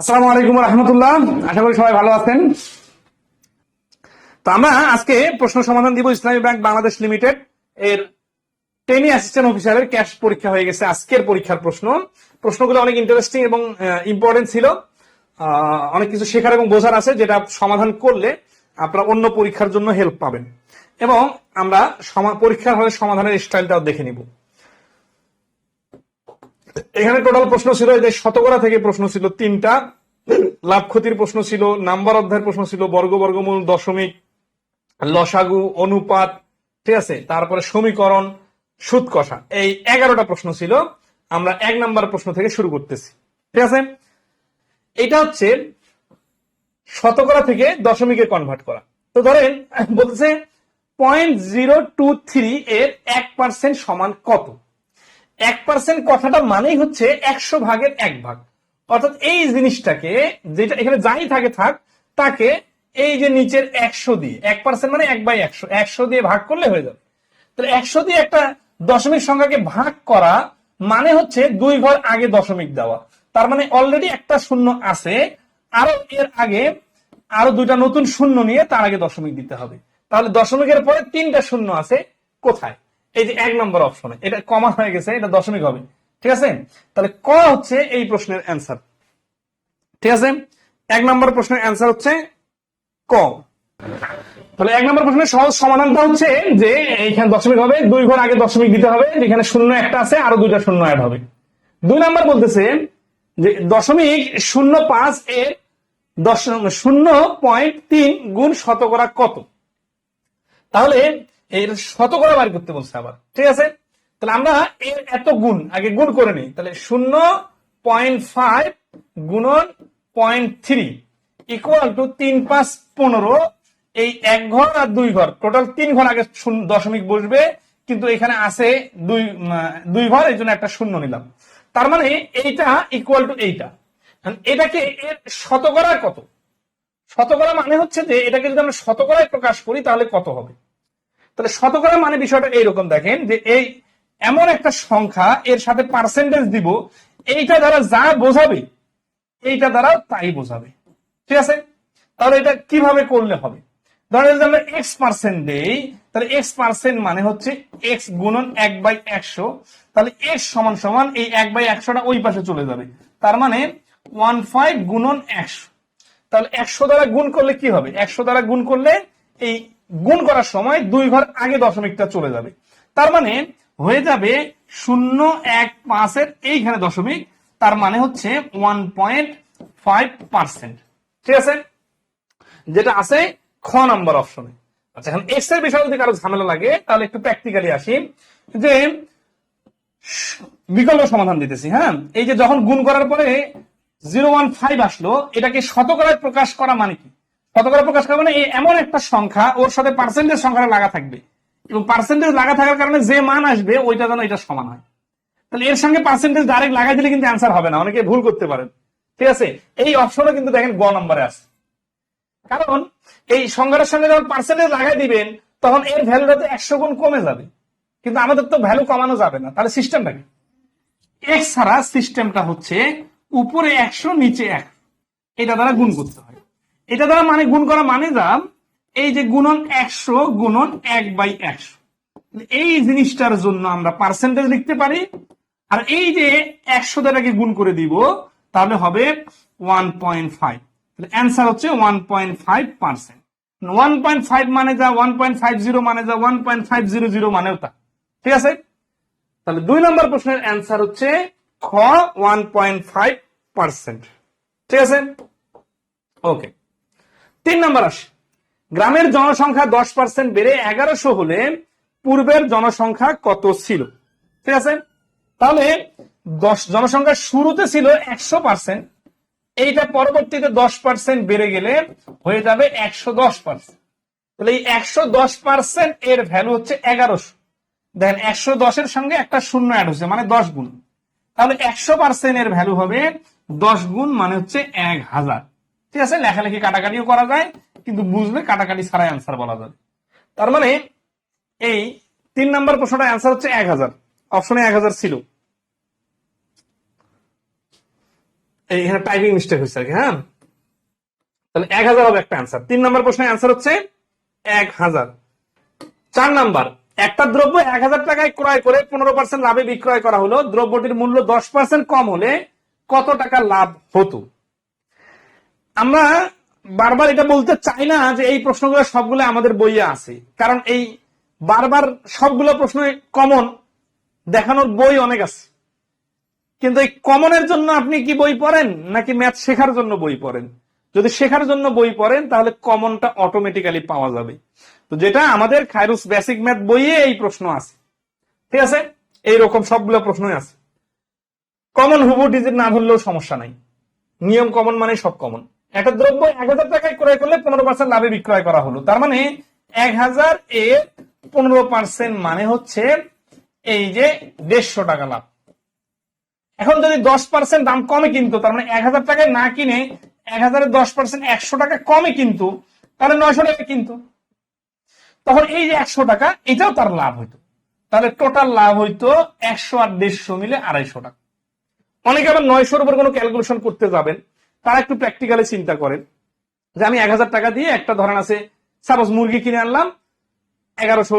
আসসালামু আলাইকুম রহমতুল্লাহ। আশা করি সবাই ভালো আছেন। তো আমরা আজকে প্রশ্ন সমাধান দিব ইসলামী ব্যাংক বাংলাদেশ লিমিটেড এর ট্রেনি অ্যাসিস্ট্যান্ট অফিসারের ক্যাশ পরীক্ষা হয়ে গেছে, আজকের পরীক্ষার প্রশ্ন। প্রশ্নগুলো অনেক ইন্টারেস্টিং এবং ইম্পর্টেন্ট ছিল। অনেক কিছু শেখার এবং বোঝার আছে, যেটা সমাধান করলে আপনারা অন্য পরীক্ষার জন্য হেল্প পাবেন। এবং আমরা পরীক্ষার হলে সমাধানের স্টাইলটাও দেখে নিব। এখানে টোটাল প্রশ্ন ছিল যে শতকরা থেকে প্রশ্ন ছিল তিনটা। লাভ ক্ষতির প্রশ্ন ছিল, নাম্বার অধ্যায়ের প্রশ্ন ছিল, বর্গ, বর্গমূল, দশমিক, লসাগু, অনুপাত, ঠিক আছে? তারপরে সমীকরণ সুদ কষা এই এগারোটা প্রশ্ন ছিল, আমরা এক নাম্বার প্রশ্ন থেকে শুরু করতেছি। ঠিক আছে? এটা হচ্ছে শতকরা থেকে দশমিকে কনভার্ট করা। তো ধরেন, বলতেছে পয়েন্ট জিরো টু থ্রি এর এক পার্সেন্ট সমান কত? এক পার্সেন্ট কথাটা মানেই হচ্ছে একশো ভাগের এক ভাগ। অর্থাৎ এই জিনিসটাকে, যেটা এখানে যাই থাকে থাক, তাকে এই যে নিচের একশো দিয়ে, এক পার্সেন্ট মানে এক বাই একশো একশো দিয়ে ভাগ করলে হয়ে যাবে। তাহলে একশো দিয়ে একটা দশমিক সংখ্যাকে ভাগ করা মানে হচ্ছে দুই ঘর আগে দশমিক দেওয়া। তার মানে অলরেডি একটা শূন্য আছে, আরও এর আগে আরও দুইটা নতুন শূন্য নিয়ে তার আগে দশমিক দিতে হবে। তাহলে দশমিকের পরে তিনটা শূন্য আছে, কোথায়? এই যে এক নম্বর অপশনে এটা কমা হয়ে গেছে, এটা দশমিক হবে। ঠিক আছে? তাহলে ক হচ্ছে এই প্রশ্নের অ্যান্সার ঠিক আছে? এক নম্বর প্রশ্নের অ্যান্সার হচ্ছে ক। তাহলে এক নম্বর প্রশ্নের সহজ সমাধানটা হচ্ছে যে এইখানে দশমিক হবে, দুই ঘর আগে দশমিক দিতে হবে, যেখানে শূন্য একটা আছে, আরও দুইটা শূন্য অ্যাড হবে। দুই নাম্বার বলতেছে যে দশমিক শূন্য পাঁচ এর দশ শূন্য পয়েন্ট তিন গুণ শতকরা কত? তাহলে এর শতকরা বার করতে বলছে আবার। ঠিক আছে? তাহলে আমরা এর এত গুণ, আগে গুণ করে নিই। তাহলে শূন্য পয়েন্ট ফাইভ গুণন পয়েন্ট থ্রি ইকুয়াল টু তিন পাঁচ পনেরো, এই এক ঘর আর দুই ঘর। টোটাল তিন ঘর আগে দশমিক বসবে, কিন্তু এখানে আছে দুই দুই ঘর, এই জন্য একটা শূন্য নিলাম। তার মানে এইটা ইকুয়াল টু এইটা। এটাকে এর শতকরা কত? শতকরা মানে হচ্ছে যে এটাকে যদি আমরা শতকরায় প্রকাশ করি, তাহলে কত হবে? তাহলে শতকরা মানে বিষয়টা এইরকম দেখেন যে এই এমন একটা সংখ্যা, এর সাথে পার্সেন্টেজ দিব, এইটা দ্বারা যা বোঝাবে, এইটা দ্বারা তাই বোঝাবে। ঠিক আছে? তাহলে এটা কীভাবে করলে হবে? ধরেন যদি আমরা এক্স পার্সেন্ট দেই, তাহলে এক্স পার্সেন্ট মানে হচ্ছে এক্স গুণন এক বাই একশো, তাহলে এক্স সমান সমান এই এক বাই একশোটা ওই পাশে চলে যাবে। তার মানে ওয়ান ফাইভ গুণন একশো। তাহলে একশো দ্বারা গুণ করলে কি হবে? একশো দ্বারা গুণ করলে এই গুণ করার সময় দুই ঘর আগে দশমিকটা চলে যাবে। তার মানে হয়ে যাবে শূন্য এক পাঁচের এইখানে দশমিক, তার মানে হচ্ছে ওয়ান পয়েন্ট ফাইভ পার্সেন্ট ঠিক আছে? যেটা আছে খ নাম্বার অপশনে। আচ্ছা এখন এক্সের বিষয়ে যদি কারও ঝামেলা লাগে, তাহলে একটু প্র্যাকটিক্যালি আসি। যে বিকল্প সমাধান দিতেছি হ্যাঁ? এই যে যখন গুণ করার পরে জিরো ওয়ান ফাইভ আসলো, এটাকে শতকরায় প্রকাশ করা মানে কি? শতকরা প্রকাশ করা মানে এমন একটা সংখ্যা, ওর সাথে পার্সেন্টেজ সংখ্যাটা লাগা থাকবে। এবং পার্সেন্টেজ লাগা থাকার কারণে যে মান আসবে, ওইটা যেন এটা সমান হয়। তাহলে এর সঙ্গে পার্সেন্টেজ ডাইরেক্ট লাগাই দিলে কিন্তু অ্যান্সার হবে না, অনেকে ভুল করতে পারেন। ঠিক আছে? এই অপশনও কিন্তু দেখেন গ নম্বরে আছে। কারণ এই সংখ্যাটার সঙ্গে যখন পার্সেন্টেজ লাগাই দিবেন, তখন এর ভ্যালুটা তো একশো গুণ কমে যাবে। কিন্তু আমাদের তো ভ্যালু কমানো যাবে না, তাহলে সিস্টেমটা কি? এক্স ছাড়া সিস্টেমটা হচ্ছে উপরে একশো, নিচে এক। এটা দ্বারা গুণ করতে হয়। এটা দ্বারা মানে গুণ করা মানে যা? এই যে গুণন একশো গুণন এক বাই একশো। এই জিনিসটার জন্য আমরা পার্সেন্টেজ লিখতে পারি। আর এই যে একশো দ্বারাকে গুণ করে দিব, তাহলে হবে ওয়ান পয়েন্ট ফাইভ অ্যান্সার হচ্ছে one point five percent one point five মানে যা ওয়ান পয়েন্ট ফাইভ জিরো মানে যা one point five zero zero মানেও তা। ঠিক আছে? তাহলে দুই নম্বর প্রশ্নের অ্যান্সার হচ্ছে খ ওয়ান পয়েন্ট ফাইভ পার্সেন্ট ঠিক আছে? ওকে তিন নম্বর আসে। গ্রামের জনসংখ্যা দশ পার্সেন্ট বেড়ে এগারোশো হলে পূর্বের জনসংখ্যা কত ছিল? ঠিক আছে? তাহলে দশ জনসংখ্যা শুরুতে ছিল একশো পার্সেন্ট এইটা পরবর্তীতে দশ পার্সেন্ট বেড়ে গেলে হয়ে যাবে একশো দশ পার্সেন্ট তাহলে এই একশো দশ পার্সেন্ট এর ভ্যালু হচ্ছে এগারোশো। দেখেন, একশো দশের সঙ্গে একটা শূন্য অ্যাড হচ্ছে মানে দশ গুণ। তাহলে একশো পার্সেন্ট এর ভ্যালু হবে দশ গুণ মানে হচ্ছে এক হাজার। ঠিক আছে, লেখালেখি কাটাকাটিও করা যায়, কিন্তু বুঝলে কাটাকাটি ছাড়াই অ্যান্সার বলা যাবে তার মানে এই তিন নম্বর প্রশ্নটা অ্যান্সার হচ্ছে এক হাজার। অপশনে এক হাজার ছিল। এখানে টাইপিং মিস্টেক হয়েছে আর কি হ্যাঁ? তাহলে এক হাজার হবে একটা অ্যান্সার তিন নম্বর প্রশ্নের অ্যান্সার হচ্ছে এক হাজার। চার নাম্বার, একটা দ্রব্য এক হাজার টাকায় ক্রয় করে পনেরো পার্সেন্ট লাভে বিক্রয় করা হলো। দ্রব্যটির মূল্য দশ পার্সেন্ট কম হলে কত টাকা লাভ হতো? আমরা বারবার এটা বলতে চাই না যে এই প্রশ্নগুলো সবগুলো আমাদের বইয়ে আছে। কারণ এই বারবার সবগুলো প্রশ্ন কমন দেখানোর বই অনেক আছে। কিন্তু এই কমনের জন্য আপনি কি বই পড়েন, নাকি ম্যাথ শেখার জন্য বই পড়েন? যদি শেখার জন্য বই পড়েন, তাহলে কমনটা অটোমেটিক্যালি পাওয়া যাবে। তো যেটা আমাদের খায়রুস বেসিক ম্যাথ বইয়ে এই প্রশ্ন আছে। ঠিক আছে? এইরকম সবগুলো প্রশ্নই আছে। কমন হুবু ডিজিট না ধরলেও সমস্যা নাই। নিয়ম কমন মানে সব কমন একটা দ্রব্য এক হাজার টাকায় ক্রয় করলে পনেরো পার্সেন্ট লাভে বিক্রয় করা হলো। তার মানে এক হাজার এর পনেরো পার্সেন্ট মানে হচ্ছে এই যে দেড়শো টাকা লাভ। এখন যদি দশ পার্সেন্ট দাম কমে কিনতো, তার মানে এক হাজার টাকায় না কিনে এক হাজারের দশ পার্সেন্ট একশো টাকা কমে কিনতো, তাহলে নয়শো টাকা কিনতো। তখন এই যে একশো টাকা, এটাও তার লাভ হইতো। তাহলে টোটাল লাভ হইতো একশো আর দেড়শো মিলে আড়াইশো টাকা। অনেকে আবার নয়শোর উপর কোনো ক্যালকুলেশন করতে যাবেন। তারা একটু প্র্যাকটিক্যালি চিন্তা করেন যে আমি এক হাজার টাকা দিয়ে একটা ধরেন আছে সাপোজ মুরগি কিনে আনলাম, এগারোশো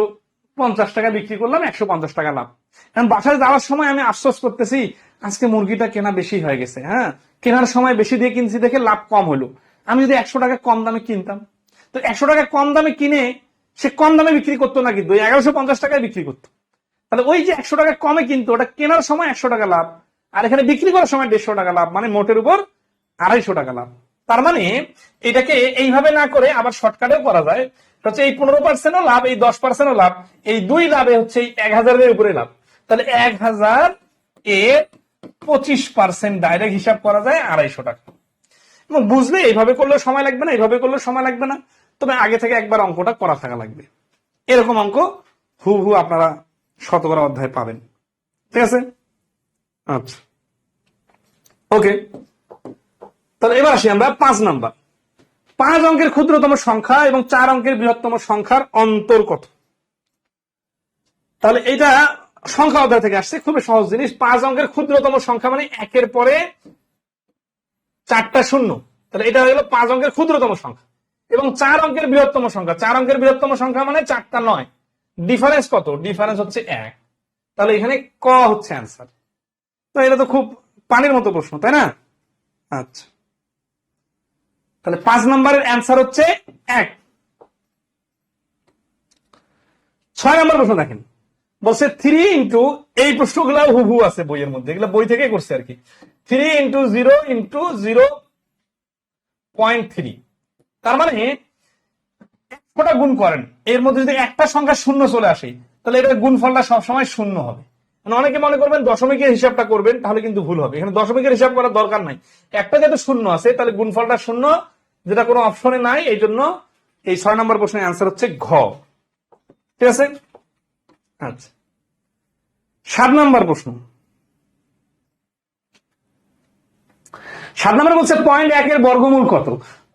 পঞ্চাশ টাকা বিক্রি করলাম, একশো পঞ্চাশ টাকা লাভ। এখন বাসায় যাওয়ার সময় আমি আফসোস করতেছি, আজকে মুরগিটা কেনা বেশি হয়ে গেছে হ্যাঁ? কেনার সময় বেশি দিয়ে কিনছি দেখে লাভ কম হলো। আমি যদি একশো টাকা কম দামে কিনতাম, তো একশো টাকা কম দামে কিনে সে কম দামে বিক্রি করতো না কিন্তু এগারোশো পঞ্চাশ টাকায় বিক্রি করতো। তাহলে ওই যে একশো টাকা কমে কিনতো, ওটা কেনার সময় একশো টাকা লাভ, আর এখানে বিক্রি করার সময় দেড়শো টাকা লাভ মানে মোটের উপর আড়াইশো টাকা লাভ। তার মানে এটাকে এইভাবে না করে আবার শর্টকাটেও করা যায়। হচ্ছে এই পনেরো পার্সেন্টও লাভ, এই দশ পার্সেন্টও লাভ, এই দুই লাভে হচ্ছে এক হাজারের উপরে লাভ। তাহলে এক হাজার এর পঁচিশ পার্সেন্ট ডাইরেক্ট হিসাব করা যায় আড়াইশো টাকা। এবং বুঝলে, এইভাবে করলে সময় লাগবে না, এইভাবে করলে সময় লাগবে না। তবে আগে থেকে একবার অঙ্কটা করা থাকা লাগবে। এরকম অঙ্ক হু হু আপনারা শতকরা অধ্যায় পাবেন। ঠিক আছে? আচ্ছা। ওকে তাহলে এবার আসি আমরা পাঁচ নাম্বার। পাঁচ অঙ্কের ক্ষুদ্রতম সংখ্যা এবং চার অঙ্কের বৃহত্তম সংখ্যার অন্তর কত? তাহলে এটা সংখ্যা অধ্যায় থেকে আসছে, খুবই সহজ জিনিস। পাঁচ অঙ্কের ক্ষুদ্রতম সংখ্যা মানে একের পরে চারটা শূন্য। তাহলে এটা হলো পাঁচ অঙ্কের ক্ষুদ্রতম সংখ্যা এবং চার অঙ্কের বৃহত্তম সংখ্যা। চার অঙ্কের বৃহত্তম সংখ্যা মানে চারটা নয়। ডিফারেন্স কত? ডিফারেন্স হচ্ছে এক। তাহলে এখানে ক হচ্ছে অ্যান্সার তো এটা তো খুব পানির মতো প্রশ্ন, তাই না? আচ্ছা। তাহলে পাঁচ নম্বরের অ্যান্সার হচ্ছে এক। ছয় নম্বর প্রশ্ন দেখেন। বলছে থ্রি ইন্টু এই প্রশ্নগুলো হুবহু আছে বইয়ের মধ্যে। এগুলো বই থেকে করছে আর কি। Three into zero into zero point three তার মানে একশোটা গুণ করেন। এর মধ্যে যদি একটা সংখ্যা শূন্য চলে আসে, তাহলে এটা গুণফলটা সবসময় শূন্য হবে। মানে অনেকে মনে করবেন দশমিকের হিসাবটা করবেন, তাহলে কিন্তু ভুল হবে। এখানে দশমিকের হিসাব করার দরকার নাই। একটা যেহেতু শূন্য আছে, তাহলে গুণফলটা শূন্য যেটা কোনো অপশনে নাই, এই জন্য এই ছয় নম্বর প্রশ্নের অ্যান্সার হচ্ছে ঘ। ঠিক আছে? আচ্ছা। সাত নম্বর প্রশ্ন। সাত নম্বর বলছে পয়েন্ট একের বর্গমূল কত?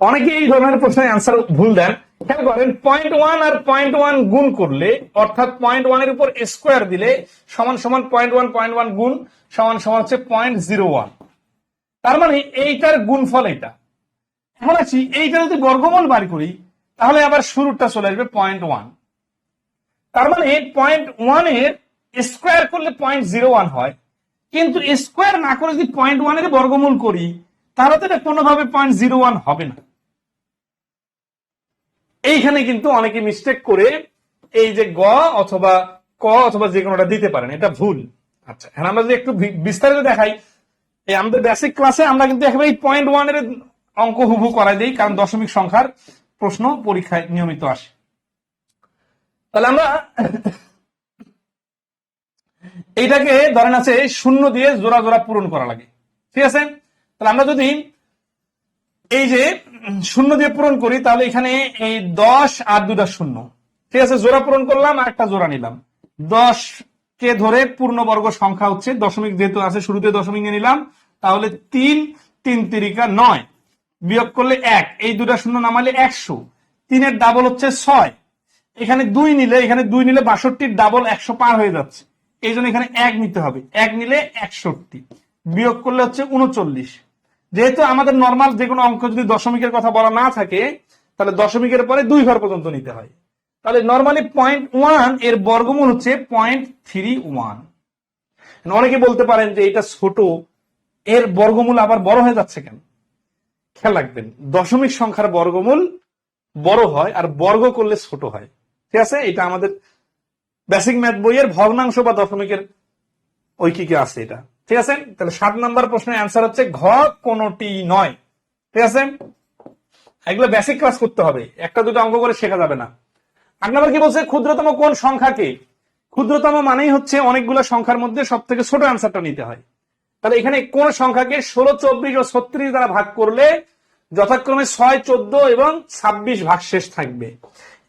অনেকে এই ধরনের প্রশ্নের অ্যান্সার ভুল দেন। খেয়াল করেন পয়েন্ট ওয়ান আর পয়েন্ট ওয়ান গুণ করলে, অর্থাৎ পয়েন্ট ওয়ানের উপর স্কোয়ার দিলে সমান সমান পয়েন্ট ওয়ান পয়েন্ট ওয়ান গুণ সমান সমান হচ্ছে পয়েন্ট জিরো ওয়ান তার মানে এইটার গুণফল এটা এখন আছি এইটা যদি বর্গমূল বার করি, তাহলে আবার শুরুটা চলে আসবে পয়েন্ট ওয়ান তার মানে পয়েন্ট ওয়ানের স্কোয়ার করলে পয়েন্ট জিরো ওয়ান হয়। কিন্তু স্কোয়ার না করে যদি পয়েন্ট ওয়ানের বর্গমূল করি, তাহলে তো এটা কোনোভাবে পয়েন্ট জিরো ওয়ান হবে না। এইখানে কিন্তু অনেকে মিস্টেক করে এই যে গ অথবা ক অথবা যে কোনোটা দিতে পারেন, এটা ভুল। আচ্ছা এখন আমরা যদি একটু বিস্তারিত দেখাই, এই আমাদের বেসিক ক্লাসে আমরা কিন্তু একেবারে পয়েন্ট ওয়ানের অঙ্ক হুবু করাই দিই, কারণ দশমিক সংখ্যার প্রশ্ন পরীক্ষায় নিয়মিত আসে। তাহলে আমরা এইটাকে ধরেন আছে শূন্য দিয়ে জোড়া জোড়া পূরণ করা লাগে। ঠিক আছে? তাহলে আমরা যদি এই যে শূন্য দিয়ে পূরণ করি, তাহলে এখানে এই দশ আর দুটা শূন্য। ঠিক আছে? জোড়া পূরণ করলাম আর একটা জোড়া নিলাম। দশ কে ধরে পূর্ণবর্গ সংখ্যা হচ্ছে, দশমিক যেহেতু আছে, শুরুতে দশমিক নিলাম, তাহলে তিন তিন তিরিকা নয়। বিয়োগ করলে এক, এই দুটা শূন্য নামালে একশো। তিনের ডাবল হচ্ছে ছয়। এখানে দুই নিলে, এখানে দুই নিলে বাষট্টির ডাবল একশো পার হয়ে যাচ্ছে। এই জন্য এখানে এক নিতে হবে। এক নিলে একষট্টি। বিয়োগ করলে হচ্ছে উনচল্লিশ। যেহেতু আমাদের নর্মাল যে কোনো অঙ্ক যদি দশমিকের কথা বলা না থাকে, তাহলে দশমিকের পরে দুই ঘর পর্যন্ত নিতে হয়। তাহলে নর্মালি পয়েন্ট ওয়ানের বর্গমূল হচ্ছে পয়েন্ট থ্রি ওয়ান অনেকে বলতে পারেন যে এটা ছোট, এর বর্গমূল আবার বড় হয়ে যাচ্ছে কেন? খেয়াল রাখবেন, দশমিক সংখ্যার বর্গমূল বড় হয় আর বর্গ করলে ছোট হয়। ঠিক আছে? এটা আমাদের বেসিক ম্যাথ বইয়ের ভগ্নাংশ বা দশমিকের ঐকিকে আছে এটা। ঠিক আছে? তাহলে সাত নাম্বার প্রশ্নের অ্যান্সার হচ্ছে ঘ কোনটি নয়। ঠিক আছে? এগুলো বেসিক ক্লাস করতে হবে। একটা দুটো অঙ্ক করে শেখা যাবে না। আট নাম্বার কি বলছে? ক্ষুদ্রতম কোন সংখ্যাকে? ক্ষুদ্রতম মানেই হচ্ছে অনেকগুলো সংখ্যার মধ্যে সব থেকে ছোট অ্যান্সারটা নিতে হয়। তাহলে এখানে কোন সংখ্যাকে ষোলো, চব্বিশ ও ছত্রিশ দ্বারা ভাগ করলে যথাক্রমে ছয়, চোদ্দ এবং ছাব্বিশ ভাগশেষ থাকবে।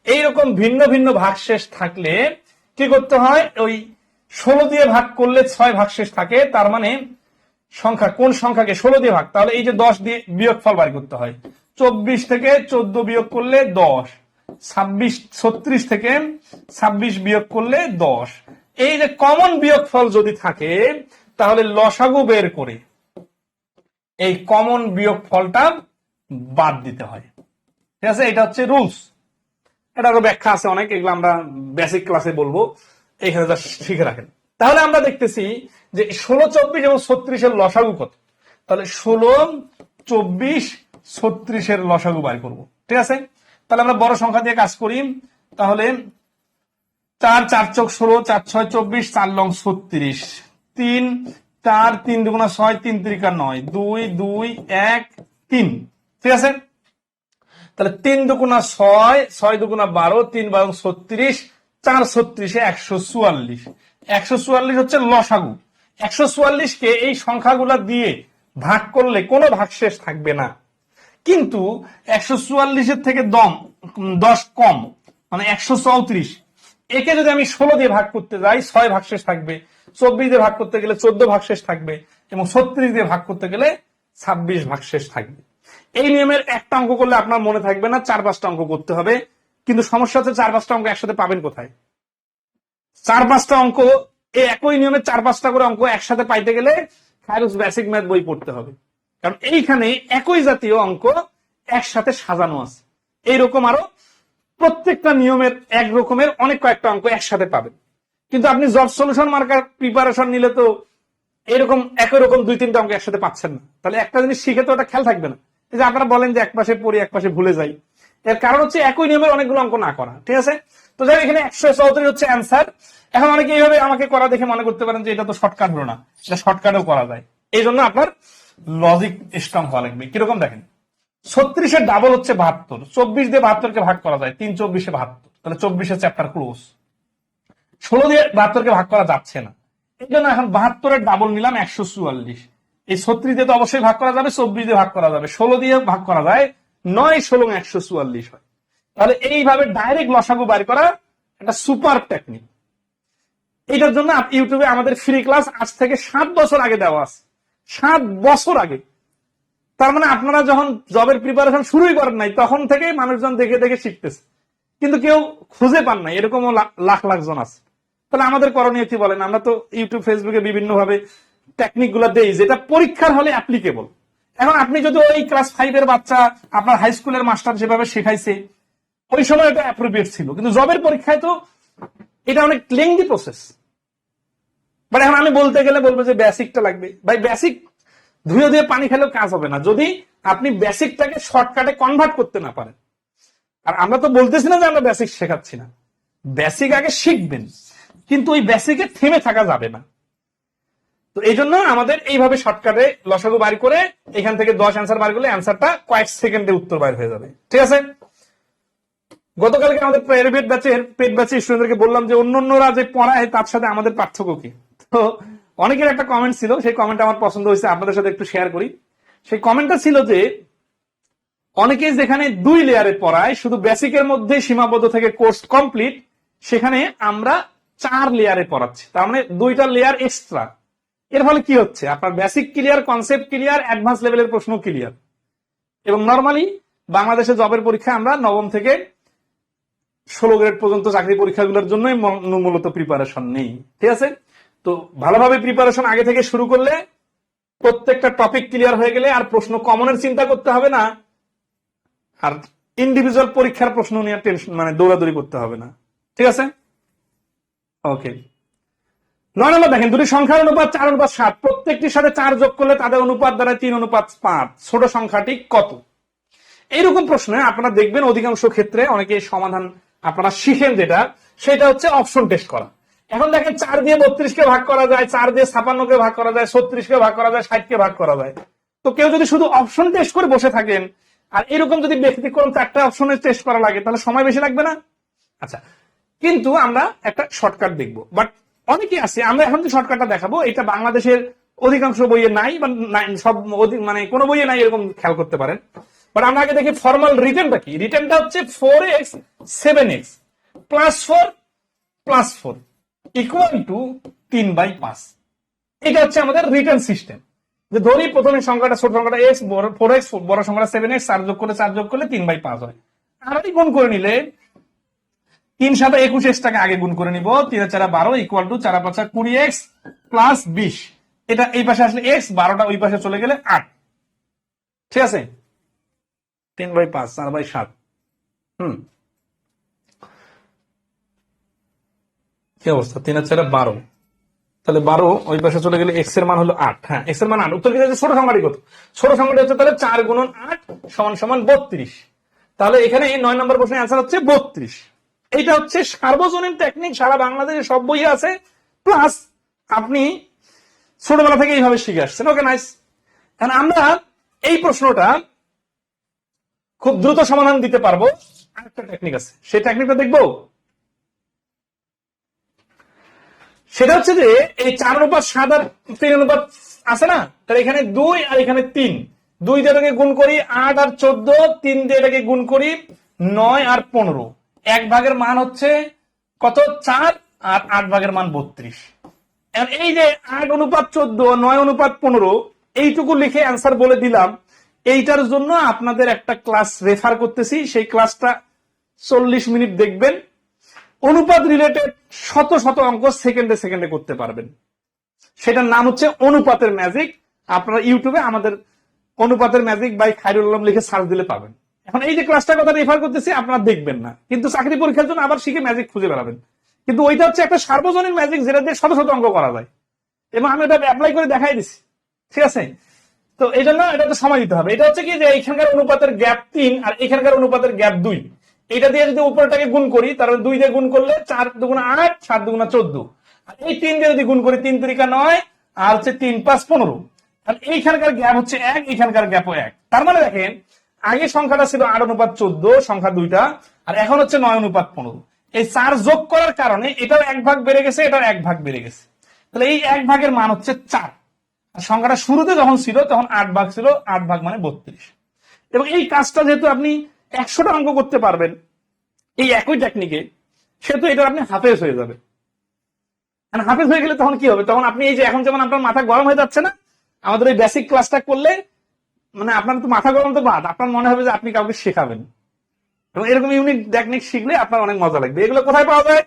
এইরকম ভিন্ন ভিন্ন ভাগশেষ থাকলে কি করতে হয়? ওই ষোলো দিয়ে ভাগ করলে ছয় ভাগশেষ থাকে, তার মানে সংখ্যা, কোন সংখ্যাকে ষোলো দিয়ে ভাগ? তাহলে এই যে দশ দিয়ে বিয়োগ ফল বাড়ি করতে হয়। চব্বিশ থেকে চোদ্দ বিয়োগ করলে দশ, ছাব্বিশ, ছত্রিশ থেকে ছাব্বিশ বিয়োগ করলে দশ। এই যে কমন বিয়োগ ফল যদি থাকে তাহলে লসাগু বের করে এই কমন বিয়োগ ফলটা বাদ দিতে হয়। ঠিক আছে? এটা হচ্ছে রুলস এটা আরও ব্যাখ্যা আছে অনেক, এগুলো আমরা বেসিক ক্লাসে বলব। এখানে যা শিখে রাখেন। তাহলে আমরা দেখতেছি যে ষোলো, চব্বিশ এবং ছত্রিশের লসাগু কত? তাহলে ষোলো, চব্বিশ, ছত্রিশের লসাগু বাই করব। ঠিক আছে? তাহলে আমরা বড় সংখ্যা দিয়ে কাজ করি। তাহলে চার চার চোখ ষোলো, চার ছয়, চব্বিশ, চার লং ছত্রিশ। তিন, চার, তিন দুগুণা ছয়, তিন ত্রিকা নয়, দুই দুই, এক, তিন। ঠিক আছে? তাহলে তিন দুগুণা ছয় ছয় দুগুণা বারো, তিন বারো ছত্রিশ, চার ছত্রিশে একশো চুয়াল্লিশ। একশো চুয়াল্লিশ হচ্ছে লসাগু। একশো চুয়াল্লিশকে এই সংখ্যাগুলা দিয়ে ভাগ করলে কোনো ভাগশেষ থাকবে না। কিন্তু একশো চুয়াল্লিশের থেকে দম, দশ কম মানে একশো চৌত্রিশ। একে যদি আমি ষোলো দিয়ে ভাগ করতে যাই, ছয় ভাগশেষ থাকবে। চব্বিশ দিয়ে ভাগ করতে গেলে চোদ্দ ভাগশেষ থাকবে এবং ছত্রিশ দিয়ে ভাগ করতে গেলে ছাব্বিশ ভাগশেষ থাকবে। এই নিয়মের একটা অঙ্ক করলে আপনার মনে থাকবে না, চার পাঁচটা অঙ্ক করতে হবে। কিন্তু সমস্যা হচ্ছে চার পাঁচটা অঙ্ক একসাথে পাবেন কোথায়? চার পাঁচটা অঙ্ক, এই একই নিয়মে চার পাঁচটা করে অঙ্ক একসাথে পাইতে গেলে খায়রুস বেসিক ম্যাথ বই পড়তে হবে। কারণ এইখানে একই জাতীয় অঙ্ক একসাথে সাজানো আছে। এইরকম আরও প্রত্যেকটা নিয়মের এক রকমের অনেক কয়েকটা অঙ্ক একসাথে পাবেন। কিন্তু আপনি জব সলিউশন মার্কার প্রিপারেশন নিলে তো এরকম একই রকম দুই তিনটা অঙ্ক একসাথে পাচ্ছেন না। তাহলে একটা জিনিস শিখে তো ওটা খেয়াল থাকবে না। এই যে আপনারা বলেন যে এক পাশে পড়ি, এক পাশে ভুলে যাই। এর কারণ হচ্ছে একই নিয়মের অনেকগুলো অঙ্ক না করা, ঠিক আছে? তো যাই এখানে একশো চৌত্রিশ হচ্ছে অ্যান্সার এখন অনেকে এইভাবে আমাকে করা দেখে মনে করতে পারেন যে এটা তো শর্টকাট হলো না এটা শর্টকাটেও করা যায়। এই জন্য আপনার লজিক স্ট্রং হওয়া লাগবে। কীরকম দেখেন? ছত্রিশের ডাবল হচ্ছে বাহাত্তর, চব্বিশ দিয়ে বাহাত্তরকে ভাগ করা যায়, তিন চব্বিশে বাহাত্তর। তাহলে চব্বিশের চ্যাপ্টার ক্লোজ ষোলো দিয়ে বাহাত্তরকে ভাগ করা যাচ্ছে না। এই জন্য এখন বাহাত্তরের ডাবল নিলাম একশো চুয়াল্লিশ। এই ছত্রিশ দিয়ে তো অবশ্যই ভাগ করা যাবে, চব্বিশ দিয়ে ভাগ করা যাবে। ষোলো দিয়ে ভাগ করা যায়, নয় ষোলো একশো চুয়াল্লিশ হয়। তাহলে এইভাবে ডাইরেক্ট লসাগু বাড়ি করা একটা সুপার টেকনিক এটার জন্য ইউটিউবে আমাদের ফ্রি ক্লাস আজ থেকে সাত বছর আগে দেওয়া আছে। সাত বছর আগে। তার মানে আপনারা যখন জবের প্রিপারেশন শুরুই করেন নাই, তখন থেকেই মানুষজন দেখে দেখে শিখতেছে। কিন্তু কেউ খুঁজে পান নাই। এরকমও লাখ লাখ জন আছে। তাহলে আমাদের করণীয় কি বলেন? আমরা তো ইউটিউব ফেসবুকে বিভিন্ন ভাবে টেকনিকগুলা দেই, যেটা পরীক্ষার হলে অ্যাপ্লিকেবল এখন আপনি যদি ওই ক্লাস ফাইভ এর বাচ্চা আপনার হাই স্কুলের মাস্টার যেভাবে শেখাইছে, ওই সময় এটা অ্যাপ্রোপ্রিয়েট ছিল। কিন্তু জবের পরীক্ষায় তো এটা অনেক লেংদি প্রসেস বাট এখন আমি বলতে গেলে বলব যে বেসিকটা লাগবে। ভাই বেসিক ধুয়ে ধুয়ে পানি খেলেও কাজ হবে না। যদি আপনি বেসিকটাকে শর্টকাটে কনভার্ট করতে না পারেন। আর আমরা তো বলতেছি না যে আমরা বেসিক শেখাচ্ছি না। বেসিক আগে শিখবেন। কিন্তু ওই বেসিকে থেমে থাকা যাবে না। তো এই জন্য আমাদের এইভাবে শর্টকাটে লসাগু বাড়ি করে এখান থেকে দশ অ্যান্সার বার করলে অ্যান্সারটা কয়েক সেকেন্ডে উত্তর বাইর হয়ে যাবে। ঠিক আছে? গতকালকে আমাদের প্রাইভেট ব্যাচের পেট ব্যাচের স্টুডেন্টদেরকে বললাম যে অন্যান্যরা যে পড়ায় তার সাথে আমাদের পার্থক্য কি? তো অনেকের একটা কমেন্ট ছিল, সেই কমেন্ট আমার পছন্দ হয়েছে, আপনাদের সাথে একটু শেয়ার করি। সেই কমেন্টটা ছিল যে, অনেকে যেখানে দুই লেয়ারে পড়ায়, শুধু বেসিকের মধ্যে সীমাবদ্ধ থেকে কোর্স কমপ্লিট সেখানে আমরা চার লেয়ারে পড়াচ্ছি। তার মানে দুইটা লেয়ার এক্সট্রা এর ফলে কি হচ্ছে? আপনার basic clear concept clear advance লেভেলের প্রশ্ন ক্লিয়ার এবং নর্মালি বাংলাদেশে জবের পরীক্ষা আমরা নবম থেকে ষোলো গ্রেড পর্যন্ত চাকরি পরীক্ষাগুলোর জন্যই ম- মূলত প্রিপারেশন নেই। ঠিক আছে? তো ভালোভাবে প্রিপারেশন আগে থেকে শুরু করলে প্রত্যেকটা টপিক ক্লিয়ার হয়ে গেলে আর প্রশ্ন কমনের চিন্তা করতে হবে না। আর ইন্ডিভিজুয়াল পরীক্ষার প্রশ্ন নিয়ে টেনশন মানে দৌড়াদৌড়ি করতে হবে না। ঠিক আছে? ওকে নয় নম্বর দেখেন, দুটি সংখ্যার অনুপাত চার, অনুপাত সাত। প্রত্যেকটির সাথে চার যোগ করলে তাদের অনুপাত দ্বারা তিন, অনুপাত পাঁচ। ছোট সংখ্যাটি কত? এইরকম প্রশ্নে আপনারা দেখবেন অধিকাংশ ক্ষেত্রে অনেকে সমাধান আপনারা শিখেন যেটা, সেটা হচ্ছে অপশন টেস্ট করা। এখন দেখেন, চার দিয়ে বত্রিশকে ভাগ করা যায়, চার দিয়ে ছাপান্নকে ভাগ করা যায়, ছত্রিশকে ভাগ করা যায়, ষাটকে ভাগ করা যায়। তো কেউ যদি শুধু অপশন টেস্ট করে বসে থাকেন, আর এরকম যদি ব্যতিক্রম চারটা অপশনের টেস্ট করা লাগে, তাহলে সময় বেশি লাগবে না? আচ্ছা কিন্তু আমরা একটা শর্টকাট দেখব। বাট অনেকে আছে, আমরা এখন শর্টকাটটা দেখাবো, এটা বাংলাদেশের অধিকাংশ বইয়ে নাই বা সব মানে কোনো বইয়ে নাই এরকম খেয়াল করতে পারেন। বাট আমরা আগে দেখি ফর্মাল রিটার্নটা কি? রিটার্নটা হচ্ছে four x seven x plus four plus four equal to তিন বাই পাঁচ। এটা হচ্ছে আমাদের রিটার্ন সিস্টেম যে ধরি প্রথমে সংখ্যাটা, ছোট সংখ্যাটা এক্স বড় ফোর এক্স বড় সংখ্যাটা সেভেন এক্স চার যোগ করলে, চার যোগ করলে তিন বাই পাঁচ হয়। আমি গুণ করে নিলে তিন সাথে একুশ এক্স টাকে আগে গুণ করে নিব। তিন চারা বারো ইকুয়াল টু চারা পাঁচা কুড়ি এক্স প্লাস বিশ। এটা এই পাশে আসলে এক্স বারোটা ওই পাশে চলে গেলে আট। ঠিক আছে? তিন বাই পাঁচ, চার বাই সাত। হুম। কি অবস্থা? তিন চারা বারো। তাহলে বারো ওই পাশে চলে গেলে এক্সের মান হলো আট। হ্যাঁ এক্সের মান আট। উত্তর কি হচ্ছে? ছোট সংখ্যাটি কত? ছোট সংখ্যাটি হচ্ছে তাহলে চার গুণন আট সমান সমান বত্রিশ। তাহলে এখানে এই নয় নম্বর প্রশ্নের অ্যান্সার হচ্ছে বত্রিশ। এইটা হচ্ছে সার্বজনীন টেকনিক সারা বাংলাদেশে সব বই আছে। প্লাস আপনি ছোটবেলা থেকে এইভাবে শিখে আসছেন। ওকে নাইস কারণ আমরা এই প্রশ্নটা খুব দ্রুত সমাধান দিতে পারব। আরেকটা টেকনিক আছে। সেই টেকনিকটা দেখব? সেটা হচ্ছে যে, এই চার অনুপাত, সাত আর তিন অনুপাত আছে না? তাহলে এখানে দুই আর এখানে তিন। দুই দিয়ে এটাকে গুণ করি, আট আর চোদ্দ, তিন দিয়ে এটাকে গুণ করি, নয় আর পনেরো। এক ভাগের মান হচ্ছে কত? চার, আর আট ভাগের মান বত্রিশ। এই যে আট অনুপাত চোদ্দ, নয় অনুপাত পনেরো, এইটুকু লিখে অ্যান্সার বলে দিলাম। এইটার জন্য আপনাদের একটা ক্লাস রেফার করতেছি। সেই ক্লাসটা চল্লিশ মিনিট দেখবেন। অনুপাত রিলেটেড শত শত অঙ্ক সেকেন্ডে সেকেন্ডে করতে পারবেন। সেটার নাম হচ্ছে অনুপাতের ম্যাজিক আপনারা ইউটিউবে আমাদের অনুপাতের ম্যাজিক বাই খাইরুল আলম লিখে সার্চ দিলে পাবেন। এখন এই যে ক্লাসটার কথা রেফার করতেছি, আপনারা দেখবেন না। কিন্তু চাকরি পরীক্ষার জন্য আবার শিখে ম্যাজিক খুঁজে বেড়াবেন। কিন্তু ওইটা হচ্ছে একটা সার্বজনীন ম্যাজিক যেটা দিয়ে শত শত অঙ্ক করা যায়। এবং আমি এটা অ্যাপ্লাই করে দেখাই দিছি। ঠিক আছে? তো এই জন্য এটা তো সময় দিতে হবে। এটা হচ্ছে কি যে এখানকার অনুপাতের গ্যাপ তিন আর এখানকার অনুপাতের গ্যাপ দুই। এটা দিয়ে যদি উপরটাকে গুণ করি, তাহলে দুই দিয়ে গুণ করলে চার দুগুণা আট, সাত দুগুণা চোদ্দ। আর এই তিন দিয়ে যদি গুণ করি, তিন তরিকা নয়, আর হচ্ছে তিন পাঁচ পনেরো। আর এইখানকার গ্যাপ হচ্ছে এক, এইখানকার গ্যাপও এক। তার মানে দেখেন আগে সংখ্যাটা ছিল আট অনুপাত চোদ্দ, সংখ্যা দুইটা, আর এখন হচ্ছে নয় অনুপাত পনেরো। এই চার যোগ করার কারণে এটাও এক ভাগ বেড়ে গেছে, এটাও এক ভাগ বেড়ে গেছে। তাহলে এই এক ভাগের মান হচ্ছে চার। আর সংখ্যাটা শুরুতে যখন ছিল, তখন আট ভাগ ছিল, আট ভাগ মানে বত্রিশ। এবং এই কাজটা যেহেতু আপনি একশোটা অঙ্ক করতে পারবেন, এই একই টেকনিকে সেহেতু এটা আপনি হাফেজ হয়ে যাবে হাফেজ হয়ে গেলে তখন কি হবে? তখন আপনি এই যে এখন যেমন আপনার মাথা গরম হয়ে যাচ্ছে না, আমাদের এই বেসিক ক্লাসটা করলে মানে আপনার তো মাথা গরম তো বাদ, আপনার মনে হবে যে আপনি কাউকে শেখাবেন। এবং এরকম ইউনিক টেকনিক শিখলে আপনার অনেক মজা লাগবে। এগুলো কোথায় পাওয়া যায়?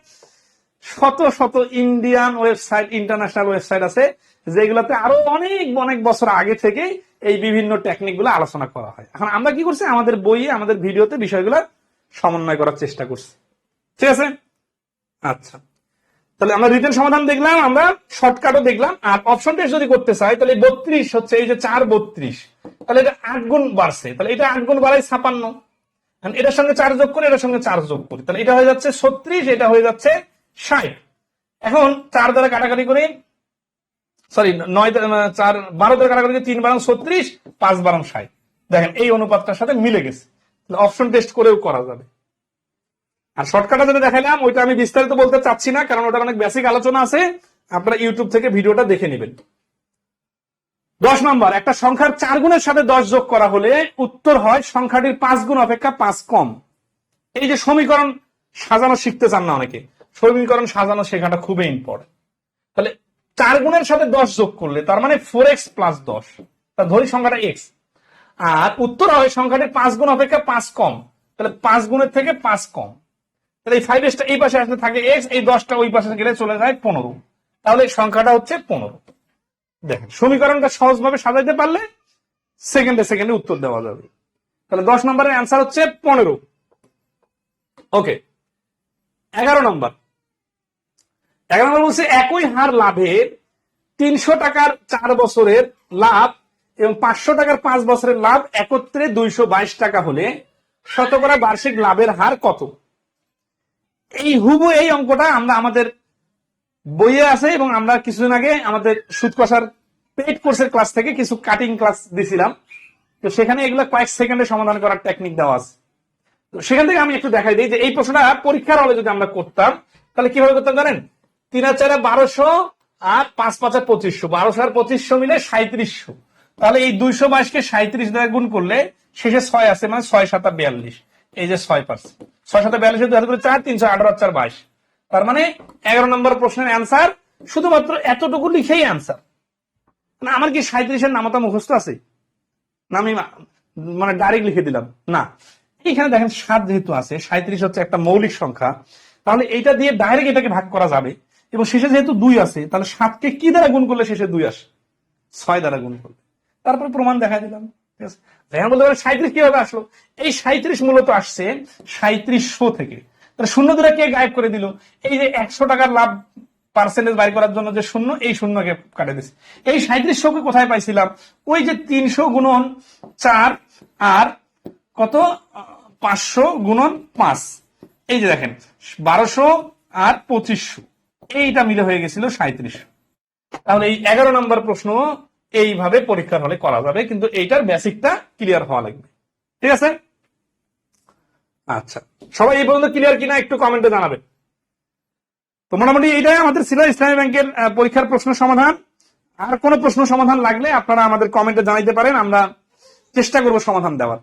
শত শত ইন্ডিয়ান ওয়েবসাইট ইন্টারন্যাশনাল ওয়েবসাইট আছে, যেগুলোতে আরও অনেক অনেক বছর আগে থেকেই এই বিভিন্ন টেকনিকগুলো আলোচনা করা হয়। এখন আমরা কি করছি? আমাদের বইয়ে, আমাদের ভিডিওতে বিষয়গুলো সমন্বয় করার চেষ্টা করছি। ঠিক আছে? আচ্ছা। তাহলে আমরা রিটেন সমাধান দেখলাম, আমরা শর্টকাটও দেখলাম। আর অপশন টেস্ট যদি করতে চাই, তাহলে বত্রিশ হচ্ছে, এই যে চার বত্রিশ। তাহলে এটা আট গুণ বাড়ছে। তাহলে এটা আট গুণ বাড়াই ছাপান্ন। এটার সঙ্গে চার যোগ করি, এটার সঙ্গে চার যোগ করি। তাহলে এটা হয়ে যাচ্ছে ছত্রিশ, এটা হয়ে যাচ্ছে ষাট। এখন চার দ্বারা কাটাকাটি করি সরি নয় চার, বারো দ্বারা কাটাকাটি তিন বারং ছত্রিশ, পাঁচ বারং ষাট। দেখেন, এই অনুপাতটার সাথে মিলে গেছে। অপশন টেস্ট করেও করা যাবে। আর শর্টকাটা যেটা দেখাইলাম, ওইটা আমি বিস্তারিত বলতে চাচ্ছি না, কারণ ওটা অনেক বেসিক আলোচনা আছে। আপনারা ইউটিউব থেকে ভিডিওটা দেখে নেবেন। দশ নম্বর, একটা সংখ্যার চার গুণের সাথে দশ যোগ করা হলে উত্তর হয় সংখ্যাটির পাঁচ গুণ অপেক্ষা পাঁচ কম। এই যে সমীকরণ সাজানো শিখতে চান না অনেকে। সমীকরণ সাজানো শেখাটা খুবই ইম্পর্টেন্ট তাহলে চার গুণের সাথে দশ যোগ করলে তার মানে ফোর এক্স প্লাস দশ। তা ধরি সংখ্যাটা এক্স আর উত্তর হয় সংখ্যাটির পাঁচ গুণ অপেক্ষা পাঁচ কম। তাহলে পাঁচ গুণের থেকে পাঁচ কম। তাহলে এই ফাইভ এক্সটা এই পাশে আসলে থাকে এক্স এই দশটা ওই পাশে গেলে চলে যায় পনেরো। তাহলে সংখ্যাটা হচ্ছে পনেরো। দেখেন, সমীকরণটা সহজভাবে সাজাইতে পারলে সেকেন্ডে সেকেন্ডে উত্তর দেওয়া যাবে। তাহলে দশ নম্বরের অ্যান্সার হচ্ছে পনেরো। ওকে এগারো নম্বর। এগারো নম্বর বলছে, একই হার লাভের তিনশো টাকার চার বছরের লাভ এবং পাঁচশো টাকার পাঁচ বছরের লাভ একত্রে দুইশো বাইশ টাকা হলে শতকরা বার্ষিক লাভের হার কত? এই হুবু এই অঙ্কটা আমরা আমাদের বইয়ে আছে এবং আমরা কিছুদিন আগে আমাদের সুদ কষার কোর্সের ক্লাস থেকে কিছু কাটিং ক্লাস দিছিলাম। তো সেখানে এগুলো কয়েক সেকেন্ডে সমাধান করার টেকনিক দেওয়া আছে। তো সেখান থেকে আমি একটু দেখাই দিই যে এই প্রশ্নটা পরীক্ষার হলে যদি আমরা করতাম, তাহলে কীভাবে করতাম জানেন? তিন হাজার বারোশো আর পাঁচ পাঁচা পঁচিশশো। বারোশো আর পঁচিশশো মিলে সাঁত্রিশশো তাহলে এই দুইশো বাইশকে সাঁত্রিশ দ্বারা গুণ করলে শেষে ছয় আছে মানে ছয় সাতা বিয়াল্লিশ। এই যে ছয় পার্সেন্ট ছয় সাতা বিয়াল্লিশ হাজার চার তিনশো আঠারো, চার, বাইশ। তার মানে এগারো নম্বর প্রশ্নের অ্যান্সার শুধুমাত্র এতটুকু লিখেই অ্যান্সার না, আমার কি সাঁত্রিশের নামতা মুখস্থ আছে? না, আমি মানে ডাইরেক্ট লিখে দিলাম। না। এখানে দেখেন সাত যেহেতু আছে সাঁত্রিশ হচ্ছে একটা মৌলিক সংখ্যা, তাহলে এটা দিয়ে ডাইরেক্ট এটাকে ভাগ করা যাবে। এবং শেষে যেহেতু দুই আছে, তাহলে সাতকে কি দ্বারা গুণ করলে শেষে দুই আসে? ছয় দ্বারা গুণ করলে। তারপর প্রমাণ দেখা দিলাম। ঠিক আছে? বলতে পারে সাঁত্রিশ কীভাবে আসলো? এই সাঁত্রিশ মূলত আসছে সাঁত্রিশশো থেকে। তাহলে শূন্য দূরে কে গায়েব করে দিল? এই যে একশো টাকার লাভ পার্সেন্টেজ বাই করার জন্য যে শূন্য, এই শূন্যকে কাটে দিচ্ছে এই সাঁত্রিশশোকে কোথায় পাইছিলাম? ওই যে তিনশো গুণন চার আর কত? পাঁচশো গুণন পাঁচ। এই যে দেখেন, বারোশো আর পঁচিশশো। এইটা মিলে হয়ে গেছিল সাঁত্রিশশো তাহলে এই এগারো নম্বর প্রশ্ন এইভাবে পরীক্ষার হলে করা যাবে, কিন্তু এইটার বেসিকটা ক্লিয়ার হওয়া লাগবে। ঠিক আছে? আচ্ছা। সবাই এই পর্যন্ত ক্লিয়ার কিনা একটু কমেন্টে জানাবেন। তো মোটামুটি এইটাই আমাদের ছিল ইসলামী ব্যাংকের পরীক্ষার প্রশ্ন সমাধান। আর কোনো প্রশ্ন সমাধান লাগলে আপনারা আমাদের কমেন্টে জানাইতে পারেন, আমরা চেষ্টা করব সমাধান দেওয়ার।